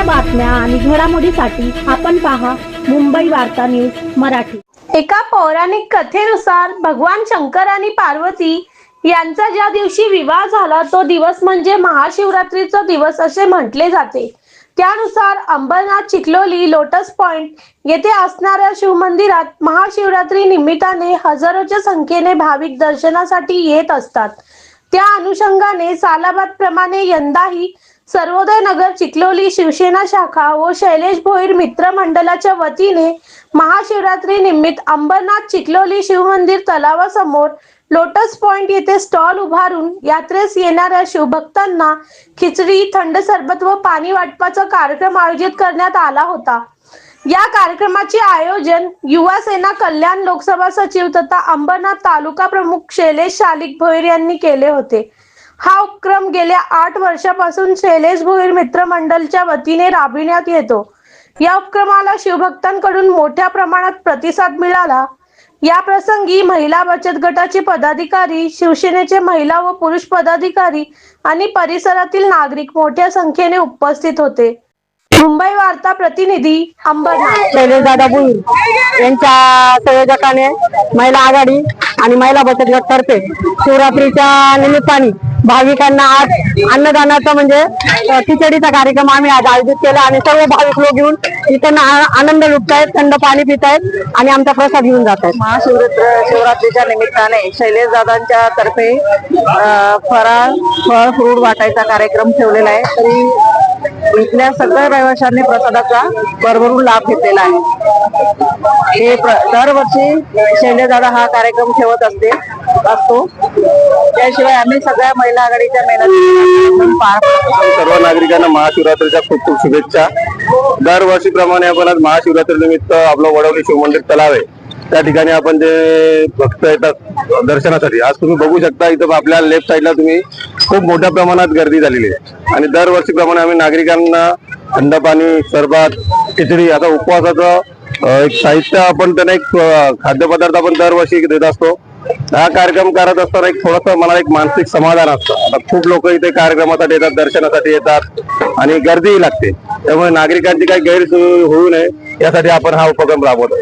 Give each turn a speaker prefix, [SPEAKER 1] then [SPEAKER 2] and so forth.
[SPEAKER 1] ताज्या बातम्या आणि घडामोडीसाठी आपण पहा मुंबई वार्ता न्यूज मराठी.
[SPEAKER 2] एका पौराणिक कथेनुसार भगवान शंकर आणि पार्वती यांचा ज्या दिवशी विवाह झाला तो दिवस म्हणजे महाशिवरात्रीचा दिवस असे म्हटले जाते. त्यानुसार अंबरनाथ चिखलोली लोटस पॉइंट येथे असणाऱ्या शिवमंदिरात महाशिवरात्री निमित्ताने हजारोच्या संख्येने भाविक दर्शनासाठी येत असतात. त्या अनुषंगाने सालाबाद प्रमाणे यंदाही सर्वोदय नगर चिखलोली शिवसेना शाखा व शैलेश भोईर मित्र मंडळाच्या वतीने महाशिवरात्री निमित्त अंबरनाथ चिखलोली शिवमंदिर तलावासमोर लोटस पॉइंट येथे स्टॉल उभारून यात्रेस येणाऱ्या शिवभक्तांना खिचडी थंड सरबत व पाणी वाटपाचा कार्यक्रम आयोजित करण्यात आला होता. या कार्यक्रमाचे आयोजन युवा सेना कल्याण लोकसभा सचिव तथा अंबरनाथ तालुका प्रमुख शैलेश शालिक भोईर यांनी केले होते. हा उपक्रम गेल्या आठ वर्षापासून शैलेश भोईर मित्रमंडलच्या वतीने राबविण्यात येतो. या उपक्रमाला शिवभक्तांकडून मोठ्या प्रमाणात प्रतिसाद मिळाला. या प्रसंगी महिला बचत गटाचे पदाधिकारी शिवसेनेचे महिला व पुरुष पदाधिकारी आणि परिसरातील नागरिक मोठ्या संख्येने उपस्थित होते. मुंबई वार्ता प्रतिनिधी अंबरनाथ.
[SPEAKER 3] शैलेश दादा भुईर यांच्या संयोजकाने महिला आघाडी आणि महिला बचत गट तर्फे शिवरात्रीच्या निमित्ताने भाविकांना आज अन्नदानाचा म्हणजे खिचडीचा कार्यक्रम आम्ही आज आयोजित केला आणि सर्व भाविक लोक येऊन इथं आनंद लुटतायत थंड पाणी पितायत आणि आमचा प्रसाद घेऊन जात आहेत
[SPEAKER 4] महाशिवरात्र शिवरात्रीच्या निमित्ताने शैलेश दादांच्या तर्फे फराळ फळ फ्रूट वाटायचा कार्यक्रम ठेवलेला आहे. तरी इथल्या सगळ्या रहिवाशांनी प्रसादाचा भरभरून लाभ घेतलेला आहे. हे दरवर्षी शैलेश दादा हा कार्यक्रम ठेवत असते असतो. त्याशिवाय आम्ही सगळ्या महिला आघाडीच्या मेहनत पार पाडतो.
[SPEAKER 5] सर्व नागरिकांना महाशिवरात्रीच्या खूप खूप शुभेच्छा. दरवर्षीप्रमाणे आपण आज महाशिवरात्री निमित्त आपलं वडवली शिवमंदिर तलाव आहे. त्या ठिकाणी आपण जे भक्त येतात दर्शनासाठी आज तुम्ही बघू शकता इथं आपल्या लेफ्ट साईडला तुम्ही खूप मोठ्या प्रमाणात गर्दी झालेली आहे. आणि दरवर्षीप्रमाणे आम्ही नागरिकांना थंड पाणी सरबत खिचडी आता उपवासाचं अं, एक साहित्य आपण त्यांना एक अं, खाद्यपदार्थ आपण दरवर्षी देत असतो. हा कार्यक्रम करत असताना एक थोडस मला एक मानसिक समाधान असतं. आता खूप लोक इथे कार्यक्रमासाठी येतात दर्शनासाठी येतात आणि गर्दीही लागते. त्यामुळे नागरिकांची काही गैरसोय होऊ नये यासाठी आपण हा उपक्रम राबवतो